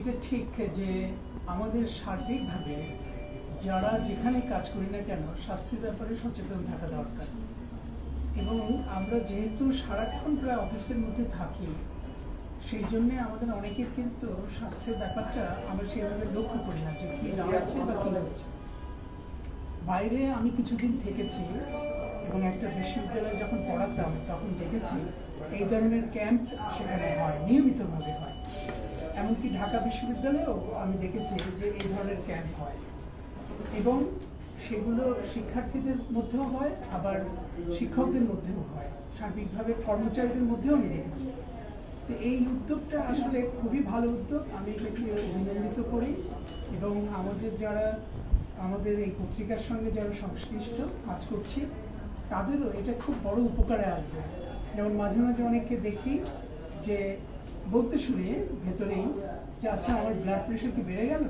এটা ঠিক যে আমাদের সার্বিকভাবে যারা যেখানে কাজ করি না কেন, স্বাস্থ্যের ব্যাপারে সচেতন থাকা দরকার। এবং আমরা যেহেতু সারাক্ষণ প্রায় অফিসের মধ্যে থাকি, সেই জন্যে আমাদের অনেকের কিন্তু স্বাস্থ্যের ব্যাপারটা আমরা সেভাবে লক্ষ্য করি না যে কী দাঁড়াচ্ছে বা কী হচ্ছে। বাইরে আমি কিছুদিন থেকেছি এবং একটা বিশ্ববিদ্যালয়ে যখন পড়াতাম, তখন দেখেছি এই ধরনের ক্যাম্প সেখানে হয়, নিয়মিতভাবে হয়। এমনকি ঢাকা বিশ্ববিদ্যালয়েও আমি দেখেছি যে এই ধরনের ক্যাম্প হয়। এবং সেগুলো শিক্ষার্থীদের মধ্যেও হয়, আবার শিক্ষকদের মধ্যেও হয়। সার্বিকভাবে কর্মচারীদের মধ্যেও আমি দেখেছি। তো এই উদ্যোগটা আসলে খুবই ভালো উদ্যোগ। আমি এটাকে অভিনন্দিত করি এবং আমাদের যারা, আমাদের এই পত্রিকার সঙ্গে যারা সংশ্লিষ্ট কাজ করছি, তাদেরও এটা খুব বড় উপকারে আসবে। যেমন মাঝে মাঝে অনেককে দেখি যে বলতে শুনে ভেতরেই যে আচ্ছা আমার ব্লাড প্রেশার কি বেড়ে গেল?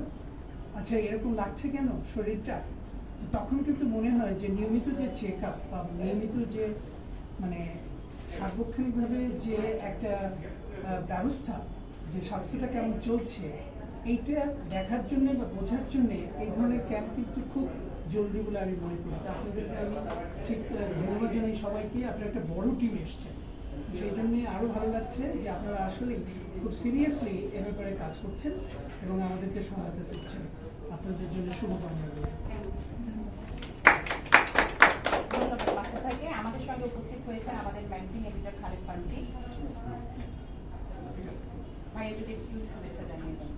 আচ্ছা এরকম লাগছে কেন শরীরটা? তখন কিন্তু মনে হয় যে, নিয়মিত যে চেক আপ বা নিয়মিত যে মানে সার্বক্ষণিকভাবে যে একটা ব্যবস্থা, যে স্বাস্থ্যটা কেমন চলছে, এইটা দেখার জন্য বা বোঝার জন্যে এই ধরনের ক্যাম্প কিন্তু খুব জরুরি বলে আমি মনে করি। আপনাদেরকে আমি ঠিক ধন্যবাদ জানাই সবাইকে, আপনার একটা বড় টিম এসছেন সেই জন্য আরও ভালো লাগছে যে আপনারা আসলে খুব সিরিয়াসলি এ ব্যাপারে কাজ করছেন এবং আমাদেরকে সহায়তা করছেন। আপনাদের জন্য শুভকামনা রইল। আমাদের সঙ্গে উপস্থিত হয়েছেন আমাদের ম্যাগজিন এডিটর খালেদ ফান্টি ভাইয়া যদি একটু শুভেচ্ছা জানিয়ে দেন।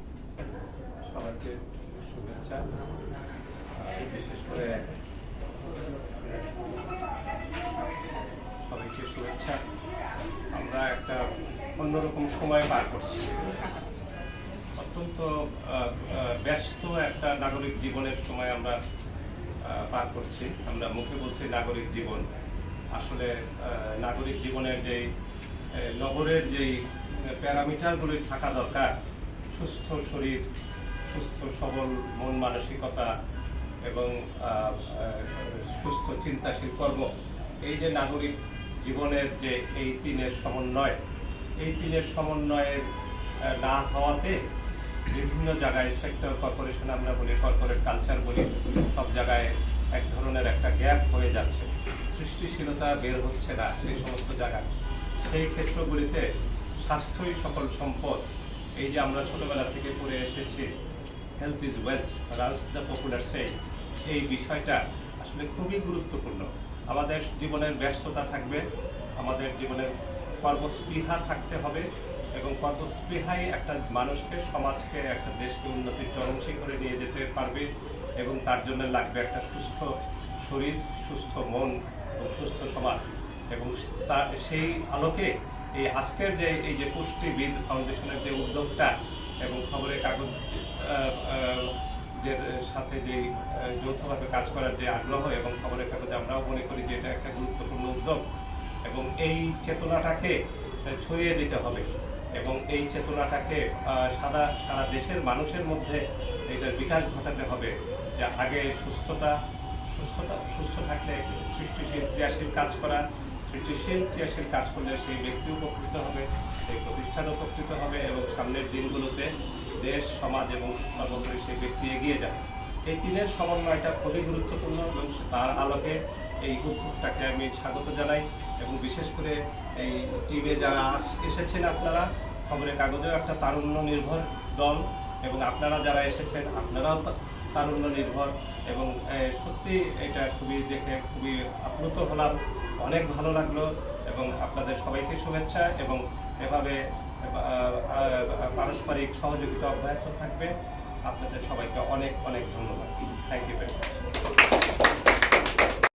সবাইকে শুভেচ্ছা। বিশেষ করে শুভেচ্ছা আমরা একটা অন্যরকম সময় পার করছি। অত্যন্ত ব্যস্ত একটা নাগরিক জীবনের সময় আমরা পার করছি। আমরা মুখে বলছি নাগরিক জীবন। আসলে নাগরিক জীবনের যেই নগরের যেই প্যারামিটারগুলি থাকা দরকার, সুস্থ শরীর, সুস্থ, সবল মন মানসিকতা এবং সুস্থ চিন্তাশীল কর্ম, এই যে নাগরিক জীবনের যে এই তিনের সমন্বয়, এই তিনের সমন্বয়ের না হওয়াতে বিভিন্ন জায়গায় সেক্টর কর্পোরেশন আমরা বলি কর্পোরেট কালচার বলি, সব জায়গায় এক ধরনের একটা গ্যাপ হয়ে যাচ্ছে। সৃষ্টিশীলতা বের হচ্ছে না সেই সমস্ত জায়গায়। সেই ক্ষেত্রগুলিতে স্বাস্থ্যই সকল সম্পদ। এই যে আমরা ছোটবেলা থেকে পড়ে এসেছি হেলথ ইজ ওয়েলথ রাজ দ্য পপুলার সেই এই বিষয়টা আসলে খুবই গুরুত্বপূর্ণ। আমাদের জীবনের ব্যস্ততা থাকবে, আমাদের জীবনের কর্মস্পৃহা থাকতে হবে এবং কর্মস্পৃহাই একটা মানুষকে, সমাজকে, একটা দেশকে উন্নতির চরম শিখরে নিয়ে যেতে পারবে এবং তার জন্য লাগবে একটা সুস্থ শরীর, সুস্থ মন এবং সুস্থ সমাজ। এবং তার সেই আলোকে এই আজকের যে, এই যে পুষ্টিবিদ ফাউন্ডেশনের যে উদ্যোগটা এবং খবরের কাগজ সাথে যে যৌথভাবে কাজ করার যে আগ্রহ এবং খবরের কাগজে আমরাও মনে করি যে এটা একটা গুরুত্বপূর্ণ উদ্যোগ এবং এই চেতনাটাকে ছড়িয়ে দিতে হবে এবং এই চেতনাটাকে সারা সারা দেশের মানুষের মধ্যে এটার বিকাশ ঘটাতে হবে যে আগে সুস্থতা সুস্থতা, সুস্থ থাকলে সৃষ্টিশীল, ক্রিয়াশীল কাজ করা সৃষ্টিশীল ক্রিয়াশীল কাজ করলে সেই ব্যক্তি উপকৃত হবে, সেই প্রতিষ্ঠান উপকৃত হবে এবং সামনের দিনগুলোতে দেশ, সমাজ এবং সর্বোপরি সেই ব্যক্তি এগিয়ে যাবে। এই তিনের সমন্বয়টা খুবই গুরুত্বপূর্ণ এবং তার আলোকে এই উদ্যোগটাকে আমি স্বাগত জানাই এবং বিশেষ করে এই টিমে যারা এসেছেন আপনারা, খবরের কাগজেও একটা তারুণ্য নির্ভর দল এবং আপনারা যারা এসেছেন, আপনারাও তারুণ্য নির্ভর এবং সত্যি এটা খুবই দেখে খুবই আপ্লুত হলাম। অনেক ভালো লাগল এবং আপনাদের সবাইকে শুভেচ্ছা এবং এভাবে পারস্পরিক সহযোগিতা অব্যাহত থাকবে। আপনাদের সবাইকে অনেক অনেক ধন্যবাদ। Thank you very much